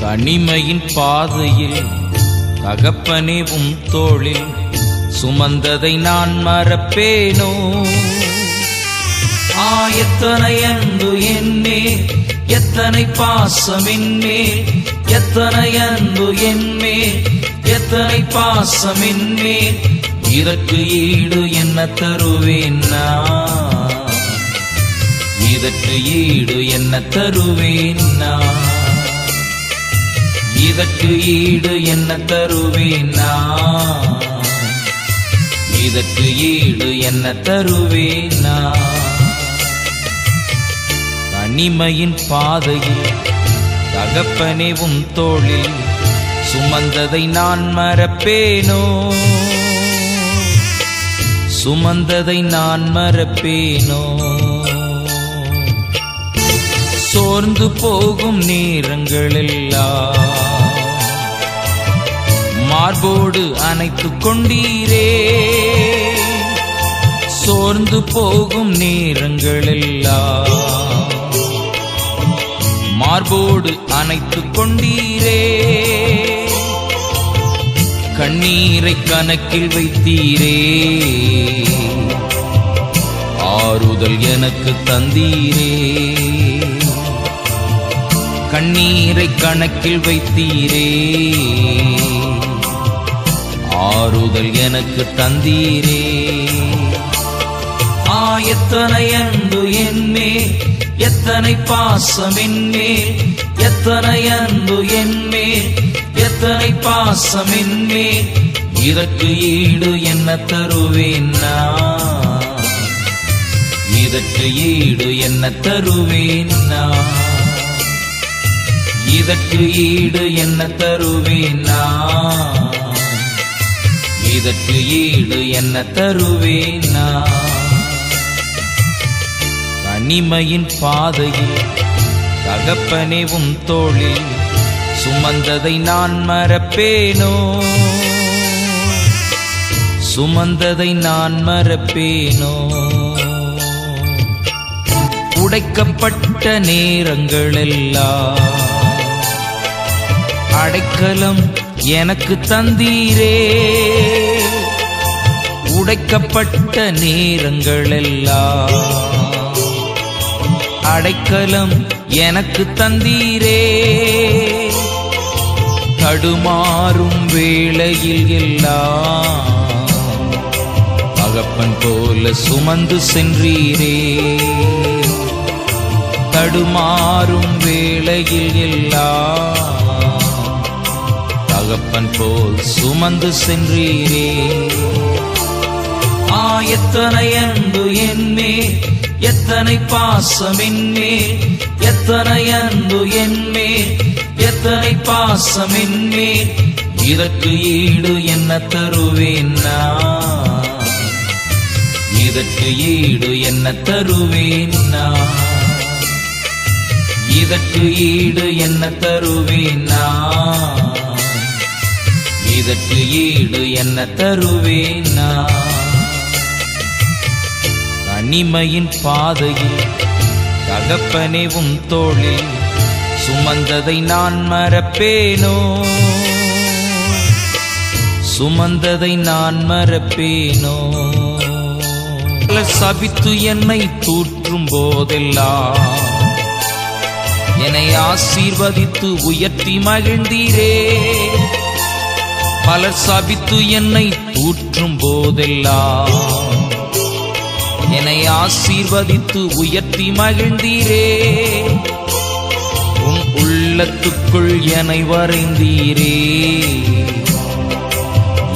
தனிமையின் பாதையில் தகப்பனே உம் தோளில் சுமந்ததை நான் மறப்பேனோ? ஆ எத்தனை அன்பு என்னே எத்தனை பாசம் என்னே எத்தனை அன்பு என்னே எத்தனை பாசம் என்னே இதற்கு ஈடு என்ன தருவேன் நான்? இதற்கு ஈடு என்ன தருவேன் நான்? இதற்கு ஈடு என்ன தருவேன் நான்? இதற்கு ஈடு என்ன தருவேன் நான்? தனிமையின் பாதையில் தகப்பனே உம் தோளில் சுமந்ததை நான் மறப்பேனோ? சுமந்ததை நான் மறப்பேனோ? சோர்ந்து போகும் நேரங்களெல்லாம் மார்போடு அணைத்து கொண்டீரே. சோர்ந்து போகும் நேரங்களெல்லாம் மார்போடு அணைத்து கொண்டீரே. கண்ணீரை கணக்கில் வைத்தீரே. ஆறுதல் எனக்கு தந்தீரே. கண்ணீரை கணக்கில் வைத்தீரே. ஆறுதல் எனக்கு தந்தீரே. ஆ எத்தனை அன்பு என்மே எத்தனை பாசம் என்மேல் எத்தனை அன்பு என்மேல் எத்தனை பாசம் என்மேல் இதற்கு ஈடு என்ன தருவேன் இதற்கு ஈடு என்ன தருவேன் இதற்கு ஈடு என்ன தருவேன் நான்? இதற்கு ஈடு என்ன தருவேன் நான்? தனிமையின் பாதையில் தகப்பனேவும் தோழில் சுமந்ததை நான் மறப்பேனோ? சுமந்ததை நான் மறப்பேனோ? உடைக்கப்பட்ட நேரங்களெல்லாம் அடைக்கலம் எனக்கு தந்தீரே. உடைக்கப்பட்ட நேரங்களெல்லாம் அடைக்கலம் எனக்கு தந்தீரே. தடுமாறும் வேளையில் எல்லாம் தகப்பன் போல சுமந்து சென்றீரே. தடுமாறும் வேளையில் எல்லாம் தகப்பன் போல் சுமந்து சென்றீரே. ஆ எத்தனை அன்பு என்மே எத்தனை பாசம் என்மே எத்தனை அன்பு என்மே எத்தனை பாசம் என்மே இதற்கு ஈடு என்ன தருவேன் நான்? இதற்கு ஈடு என்ன தருவேன் நான்? இதற்கு ஈடு என்ன தருவேன் நான்? இதற்கு ஈடு என்ன தருவேன் நான்? தனிமையின் பாதையில் தகப்பனேவும் தோளில் சுமந்ததை நான் மறப்பேனோ? சுமந்ததை நான் மறப்பேனோ? சபித்து என்னை தூற்றும் போதெல்லாம் என்னை ஆசீர்வதித்து உயர்த்தி மகிழ்ந்தீரே. பலர் சபித்து என்னை தூற்றும் போதெல்லாம். என்னை ஆசீர்வதித்து உயர்த்தி மகிழ்ந்தீரே. உம் உள்ளத்துக்குள் என்னை வரைந்தீரே.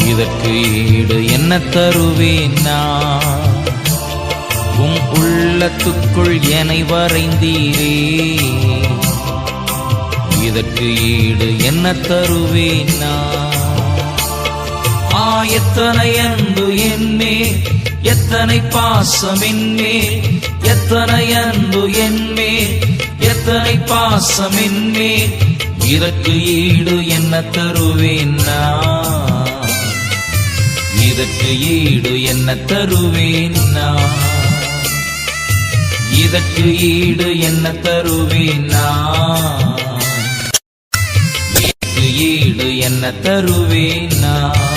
இதற்கு ஈடு என்ன தருவேன் நான்? உன் உள்ளத்துக்குள் என்னை வரைந்தீரே. இதற்கு ஈடு என்ன தருவேன் நான்? எத்தனை அன்பு என்மே எத்தனை பாசம் என்மே எத்தனை அன்பு என்மே எத்தனை பாசம் என்மே இதற்கு ஈடு என்ன தருவேன் நான் இதற்கு ஈடு என்ன தருவேன் நான் இதற்கு ஈடு என்ன தருவேன் நான் ஈடு என்ன தருவேன் நான்